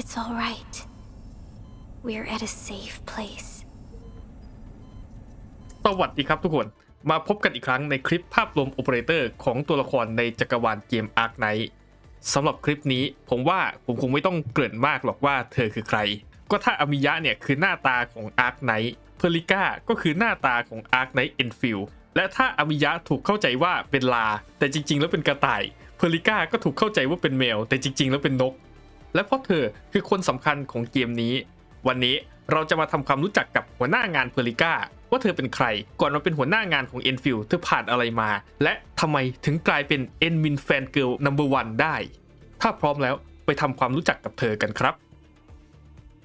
It's all right. We're at a safe place. สวัสดีครับทุกคน มาพบกันอีกครั้งในคลิปภาพรวมโอเปอเรเตอร์ของตัวละครในจักรวาลเกม Ark Knight สำหรับคลิปนี้ผมว่าผมคงไม่ต้องเกริ่นมากหรอกว่าเธอคือใคร ก็ถ้าอามิยะเนี่ยคือหน้าตาของ Ark Knight เพอริก้าก็คือหน้าตาของ Ark Knight Enfield และถ้าอามิยะถูกเข้าใจว่าเป็นลา แต่จริง ๆ แล้วเป็นกระต่าย เพอริก้าก็ถูกเข้าใจว่าเป็นแมว แต่จริง ๆ แล้วเป็นนก และเพราะเธอคือคนสำคัญของเกมนี้ วันนี้เราจะมาทำความรู้จักกับหัวหน้างานเพอริก้าว่าเธอเป็นใคร ก่อนมาเป็นหัวหน้างานของ e n f i e l d เธอผ่านอะไรมา และทำไมถึงกลายเป็น e n m i n Fan Girl Number 1ได้ ถ้าพร้อมแล้วไปทำความรู้จักกับเธอกันครับ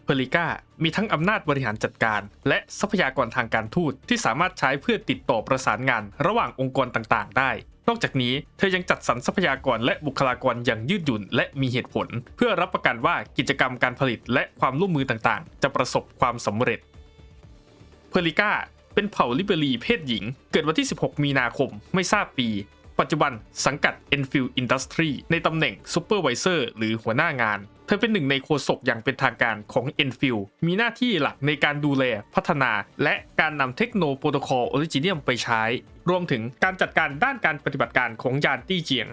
เพอริก้ามีทั้งอำนาจบริหารจัดการ และทรัพยากรทางการทูตที่สามารถใช้เพื่อติดต่อประสานงานระหว่างองค์กรต่างๆ ได้ นอกจากนี้เธอยังจัดสรรทรัพยากรและบุคลากรอย่างยืดหยุ่นและมีเหตุผล เพื่อรับประกันว่ากิจกรรมการผลิตและความร่วมมือต่างๆ จะประสบความสำเร็จ เพอริก้าเป็นเผ่าลิเบรีเพศหญิง เกิดวันที่ 16 มีนาคมไม่ทราบปี ปัจจุบันสังกัด Enfield Industry ในตำแหน่ง Supervisor หรือหัวหน้างาน เธอเป็นหนึ่งในโฆษกอย่างเป็นทางการของ Enfield มีหน้าที่หลักในการดูแลพัฒนา และการนำเทคโนโปรโตคอลออริจินียมไปใช้ รวมถึงการจัดการด้านการปฏิบัติการของยานตี้เจียง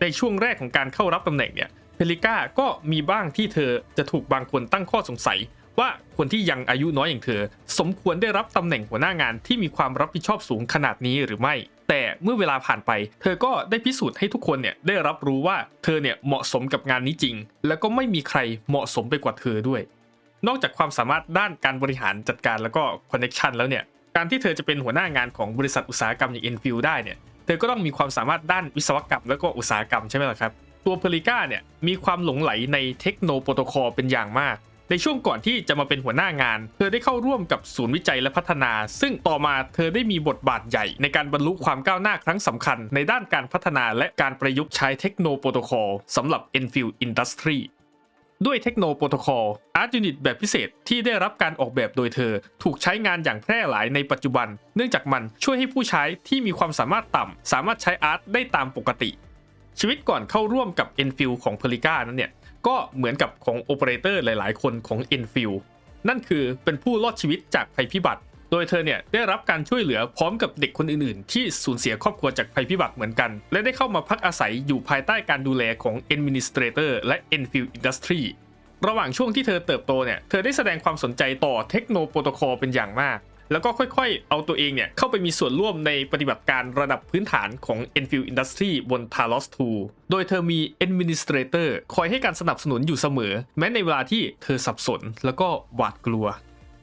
ในช่วงแรกของการเข้ารับตำแหน่งเนี่ยเพลิก้าก็มีบ้างที่เธอจะถูกบางคนตั้งข้อสงสัยว่าคนที่ยังอายุน้อยอย่างเธอ สมควรได้รับตำแหน่งหัวหน้างานที่มีความรับผิดชอบสูงขนาดนี้หรือไม่ แต่เมื่อเวลาผ่านไป เธอก็ได้พิสูจน์ให้ทุกคนเนี่ยได้รับรู้ว่าเธอเนี่ยเหมาะสมกับงานนี้จริง แล้วก็ไม่มีใครเหมาะสมไปกว่าเธอด้วย นอกจากความสามารถด้านการบริหารจัดการแล้วก็คอนเน็ชันแล้วเนี่ยการที่เธอจะเป็นหัวหน้างานของบริษัทอุตสาหกรรมอย่าง Enfield ได้เนี่ยเธอก็ต้องมีความสามารถด้านวิศวกรรมแล้วก็อุตสาหกรรมใช่ไหมล่ะครับ ตัวเพลิก้าเนี่ยมีความหลงไหลในเทคโนโปรโตคอลเป็นอย่างมาก ในช่วงก่อนที่จะมาเป็นหัวหน้างาน เธอได้เข้าร่วมกับศูนย์วิจัยและพัฒนา ซึ่งต่อมาเธอได้มีบทบาทใหญ่ในการบรรลุความก้าวหน้าครั้งสำคัญ ในด้านการพัฒนาและการประยุกต์ใช้เทคโนโปรโตคอลสำหรับ Enfield Industry ด้วยเทคโนโปรโตคอล Art Unit แบบพิเศษที่ได้รับการออกแบบโดยเธอ ถูกใช้งานอย่างแพร่หลายในปัจจุบัน เนื่องจากมันช่วยให้ผู้ใช้ที่มีความสามารถต่ำ สามารถใช้อาร์ตได้ตามปกติ ชีวิตก่อนเข้าร่วมกับ Enfield ของ p e r i c a นั้นเนี่ย ก็เหมือนกับของโอเปอเรเตอร์หลาย ๆ คนของ Enfield นั่นคือเป็นผู้รอดชีวิตจากภัยพิบัติ โดยเธอเนี่ยได้รับการช่วยเหลือพร้อมกับเด็กคนอื่น ๆ ที่สูญเสียครอบครัวจากภัยพิบัติเหมือนกัน และได้เข้ามาพักอาศัยอยู่ภายใต้การดูแลของ Administrator และ Enfield Industry ระหว่างช่วงที่เธอเติบโตเนี่ย เธอได้แสดงความสนใจต่อเทคโนโปรโตคอลเป็นอย่างมาก แล้วก็ค่อยๆ เอาตัวเองเนี่ยเข้าไปมีส่วนร่วมในปฏิบัติการระดับพื้นฐานของ Enfield Industry บน Talos 2 โดยเธอมี Administrator คอยให้การสนับสนุนอยู่เสมอ แม้ในเวลาที่เธอสับสนแล้วก็หวาดกลัว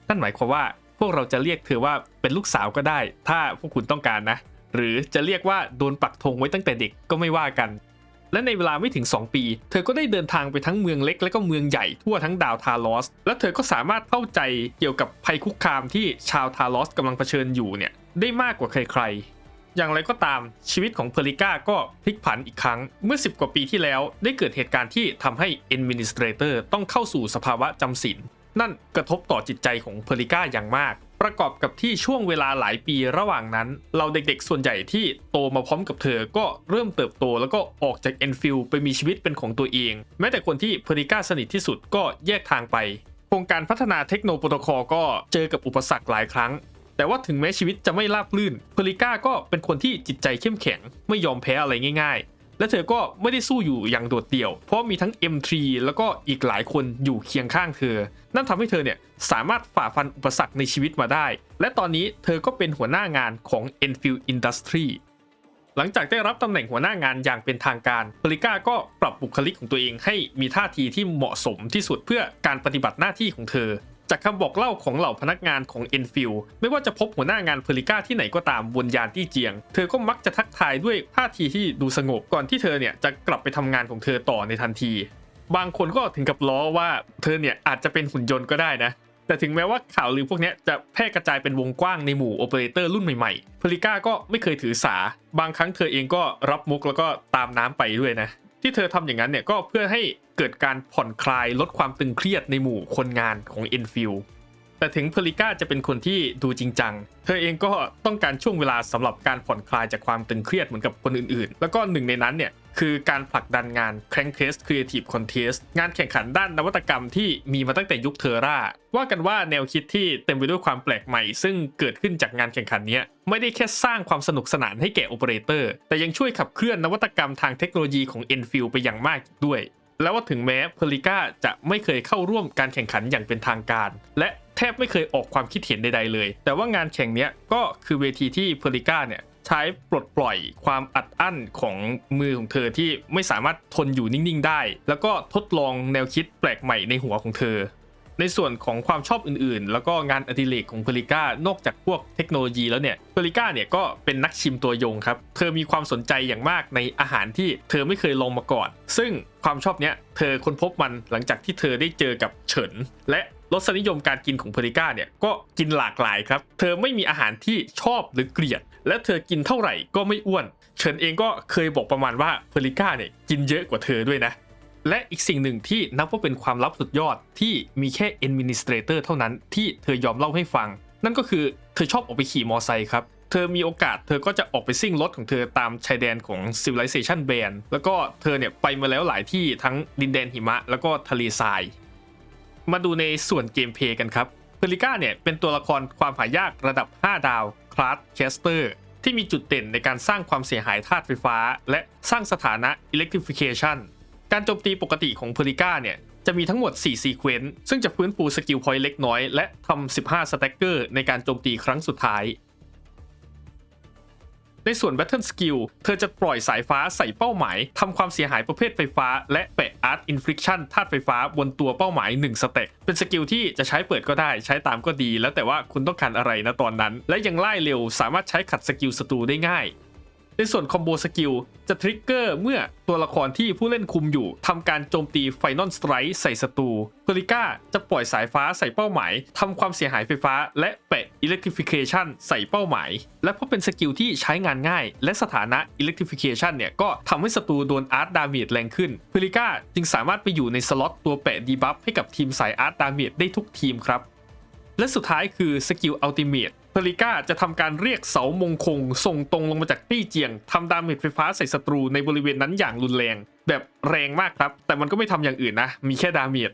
นั่นหมายความว่าพวกเราจะเรียกเธอว่าเป็นลูกสาวก็ได้ ถ้าพวกคุณต้องการนะ หรือจะเรียกว่าโดนปักธงไว้ตั้งแต่เด็กก็ไม่ว่ากัน และในเวลาไม่ถึง 2 ปี เธอก็ได้เดินทางไปทั้งเมืองเล็กและก็เมืองใหญ่ทั่วทั้งดาวทาลอส และเธอก็สามารถเข้าใจเกี่ยวกับภัยคุกคามที่ชาวทาลอสกำลังเผชิญอยู่เนี่ยได้มากกว่าใครๆ อย่างไรก็ตามชีวิตของเพลิก้าก็พลิกผันอีกครั้งเมื่อ 10 กว่าปีที่แล้ว ได้เกิดเหตุการณ์ที่ทำให้ Administrator ต้องเข้าสู่สภาวะจำศีลนั่นกระทบต่อจิตใจของเพลิก้าอย่างมาก ประกอบกับที่ช่วงเวลาหลายปีระหว่างนั้น เราเด็กๆ ส่วนใหญ่ที่โตมาพร้อมกับเธอก็เริ่มเติบโตแล้วก็ออกจากเอ็นฟิลไปมีชีวิตเป็นของตัวเอง แม้แต่คนที่เพลิก้าสนิทที่สุดก็แยกทางไปโครงการพัฒนาเทคโนโปรโตคอลก็เจอกับอุปสรรคหลายครั้ง แต่ว่าถึงแม้ชีวิตจะไม่ราบรื่นเพลิก้าก็เป็นคนที่จิตใจเข้มแข็ง ไม่ยอมแพ้อะไรง่ายๆ และเธอก็ไม่ได้สู้อยู่อย่างโดดเดี่ยว เพราะมีทั้ง M3 แล้วก็อีกหลายคนอยู่เคียงข้างเธอ นั่นทำให้เธอเนี่ยสามารถฝ่าฟันอุปสรรคในชีวิตมาได้ และตอนนี้เธอก็เป็นหัวหน้างานของ Enfield Industry หลังจากได้รับตำแหน่งหัวหน้างานอย่างเป็นทางการเบริก้าก็ปรับบุคลิกของตัวเองให้มีท่าทีที่เหมาะสมที่สุดเพื่อการปฏิบัติหน้าที่ของเธอ จากคำบอกเล่าของเหล่าพนักงานของ Enfield ไม่ว่าจะพบหัวหน้างานเพลิก้าที่ไหนก็ตามบนยานตี้เจียง เธอก็มักจะทักทายด้วยท่าทีที่ดูสงบก่อนที่เธอเนี่ยจะกลับไปทำงานของเธอต่อในทันที บางคนก็ถึงกับล้อว่าเธอเนี่ยอาจจะเป็นหุ่นยนต์ก็ได้นะแต่ถึงแม้ว่าข่าวลือพวกนี้จะแพร่กระจายเป็นวงกว้างในหมู่โอเปอเรเตอร์รุ่นใหม่ๆเพลิก้าก็ไม่เคยถือสา บางครั้งเธอเองก็รับมุกแล้วก็ตามน้ำไปด้วยนะ ที่เธอทำอย่างนั้นเนี่ยก็เพื่อให้เกิดการผ่อนคลายลดความตึงเครียดในหมู่คนงานของ Enfield แต่ถึงเพลิก้าจะเป็นคนที่ดูจริงจัง เธอเองก็ต้องการช่วงเวลาสำหรับการผ่อนคลายจากความตึงเครียดเหมือนกับคนอื่นๆ แล้วก็หนึ่งในนั้นเนี่ยคือการผลักดันงาน Crank Test Creative Contest งานแข่งขันด้านนวัตกรรมที่มีมาตั้งแต่ยุคเทอร่า ว่ากันว่าแนวคิดที่เต็มไปด้วยความแปลกใหม่ ซึ่งเกิดขึ้นจากงานแข่งขันนี้ไม่ได้แค่สร้างความสนุกสนานให้แก่โอเปอเรเตอร์ แต่ยังช่วยขับเคลื่อนนวัตกรรมทางเทคโนโลยีของ Enfield ไปอย่างมากด้วย แล้วว่าถึงแม้เพลิก้าจะไม่เคยเข้าร่วมการแข่งขันอย่างเป็นทางการ และแทบไม่เคยออกความคิดเห็นใดๆเลย แต่ว่างานแข่งนี้ก็คือเวทีที่เพลิก้าเนี่ยใช้ปลดปล่อยความอัดอั้นของมือของเธอที่ไม่สามารถทนอยู่นิ่งๆได้ แล้วก็ทดลองแนวคิดแปลกใหม่ในหัวของเธอ ในส่วนของความชอบอื่นๆ แล้วก็งานอดิเรกของเพลิก้านอกจากพวกเทคโนโลยีแล้วเนี่ยเพลิก้าเนี่ยก็เป็นนักชิมตัวยงครับ เธอมีความสนใจอย่างมากในอาหารที่เธอไม่เคยลองมาก่อน ซึ่งความชอบเนี้ยเธอค้นพบมันหลังจากที่เธอได้เจอกับเฉิน และรสนิยมการกินของเพลิก้าเนี่ยก็กินหลากหลายครับ เธอไม่มีอาหารที่ชอบหรือเกลียด และเธอกินเท่าไหร่ก็ไม่อ้วน เฉินเองก็เคยบอกประมาณว่าเพลิก้าเนี่ยกินเยอะกว่าเธอด้วยนะ และอีกสิ่งหนึ่งที่นับว่าเป็นความลับสุดยอดที่มีแค่ administrator เท่านั้นที่เธอยอมเล่าให้ฟัง นั่นก็คือเธอชอบออกไปขี่มอไซค์ครับ เธอมีโอกาสเธอก็จะออกไปซิ่งรถของเธอตามชายแดนของ Civilization Band แล้วก็เธอเนี่ยไปมาแล้วหลายที่ทั้งดินแดนหิมะ แล้วก็ทะเลทราย มาดูในส่วนเกมเพลย์กันครับเพลิก้าเนี่ยเป็นตัวละครความหายากระดับ 5 ดาวคลาสแคสเตอร์ที่มีจุดเด่นในการสร้างความเสียหายธาตุไฟฟ้า และสร้างสถานะ Electrification การโจมตีปกติของเพลิก้าเนี่ยจะมีทั้งหมด 4 ซีเควนต์ซึ่งจะฟื้นฟูสกิลพอยต์เล็กน้อย และทำ 15 สแต็กเกอร์ในการโจมตีครั้งสุดท้าย ในส่วน Battle Skill เธอจะปล่อยสายฟ้าใส่เป้าหมาย ทำความเสียหายประเภทไฟฟ้า และแปะ Art Infliction ธาตุไฟฟ้าบนตัวเป้าหมาย 1 สเต็ก เป็นสกิลที่จะใช้เปิดก็ได้ ใช้ตามก็ดี แล้วแต่ว่าคุณต้องการอะไรนะตอนนั้น และยังไล่เร็ว สามารถใช้ขัดสกิลศัตรูได้ง่าย ในส่วนคอมโบสกิลจะทริกเกอร์เมื่อตัวละครที่ผู้เล่นคุมอยู่ทำการโจมตีไฟนอลสไตร์ใส่ศัตรูเพลิก้าจะปล่อยสายฟ้าใส่เป้าหมายทำความเสียหายไฟฟ้า และแปะ Electrification ใส่เป้าหมาย และเพราะเป็นสกิลที่ใช้งานง่าย และสถานะ Electrification เนี่ยก็ทำให้ศัตรูโดนอาร์ตดาเมจแรงขึ้นเพลิก้าจึงสามารถไปอยู่ในสล็อตตัวแปะดีบัฟให้กับทีมสายอาร์ตดาเมจได้ทุกทีมครับและสุดท้ายคือสกิลอัลติเมท เพลิก้าจะทำการเรียกเสามงคง ส่งตรงลงมาจากตี้เจียงทำดาเมจไฟฟ้าใส่ศัตรูในบริเวณนั้นอย่างรุนแรง แบบแรงมากครับ แต่มันก็ไม่ทำอย่างอื่นนะ มีแค่ดาเมจ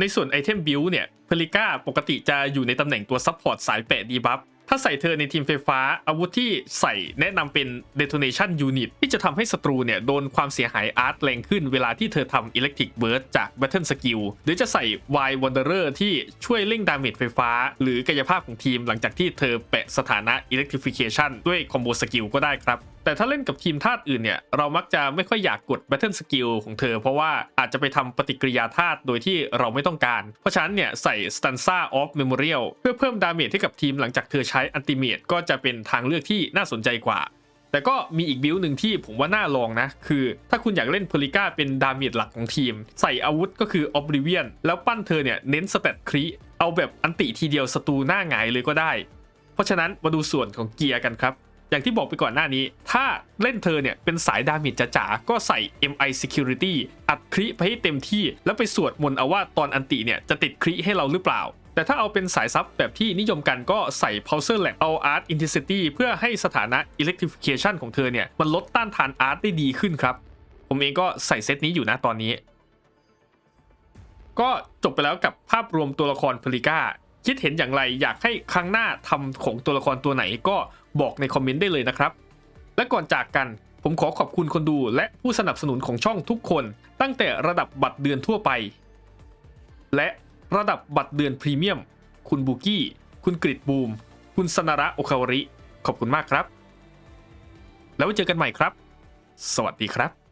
ในส่วนไอเทมบิลเนี่ยเพลิก้าปกติจะอยู่ในตำแหน่งตัวซัพพอร์ตสายแปะดีบัฟ ถ้าใส่เธอในทีมไฟฟ้า อาวุธที่ใส่แนะนำเป็น detonation unit ที่จะทำให้ศัตรูเนี่ย โดนความเสียหายอาร์ตแรงขึ้นเวลาที่เธอทำ electric burst จาก battle skill หรือจะใส่ y wanderer ที่ช่วยเร่งดาเมจไฟฟ้า หรือกายภาพของทีมหลังจากที่เธอแปะสถานะ electrification ด้วยคอมโบสกิลก็ได้ครับ แต่ถ้าเล่นกับทีมธาตุอื่นเนี่ยเรามักจะไม่ค่อยอยากกด Battle Skill ของเธอ เพราะว่าอาจจะไปทำปฏิกิริยาธาตุโดยที่เราไม่ต้องการ เพราะฉะนั้นเนี่ยใส่ Stanza of Memorial เพื่อเพิ่มดาเมจให้กับทีมหลังจากเธอใช้อันติเมตก็จะเป็นทางเลือกที่น่าสนใจกว่าแต่ก็มีอีกบิลหนึ่งที่ผมว่าน่าลองนะ คือถ้าคุณอยากเล่นเพลิก้าเป็นดาเมจหลักของทีม ใส่อาวุธก็คือ Oblivion แล้วปั้นเธอเนี่ย เน้นสเตตครีเอาแบบอันติทีเดียวศัตรูหน้าหงายเลยก็ได้ เพราะฉะนั้นมาดูส่วนของเกียร์กันครับ อย่างที่บอกไปก่อนหน้านี้ ถ้าเล่นเธอเนี่ยเป็นสายดาเมจจ๋าก็ใส่ MI Security อัดคริไปให้เต็มที่ แล้วไปสวดมนต์เอาว่าตอนอันติเนี่ยจะติดคริให้เราหรือเปล่า แต่ถ้าเอาเป็นสายซับแบบที่นิยมกันก็ใส่ Pulsar Lag เอา Art Intensity เพื่อให้สถานะ Electrification ของเธอเนี่ยมันลดต้านทานอาร์ตได้ดีขึ้นครับ ผมเองก็ใส่เซตนี้อยู่นะตอนนี้ ก็จบไปแล้วกับภาพรวมตัวละครพลิก้าคิดเห็นอย่างไรอยากให้ครั้งหน้าทำของตัวละครตัวไหนก็ บอกในคอมเมนต์ได้เลยนะครับ และก่อนจากกันผมขอขอบคุณคนดูและผู้สนับสนุนของช่องทุกคน ตั้งแต่ระดับบัตรเดือนทั่วไป และระดับบัตรเดือนพรีเมียม คุณบูกี้ คุณกริดบูม คุณสนาระโอคาวริ ขอบคุณมากครับ แล้วเจอกันใหม่ครับ สวัสดีครับ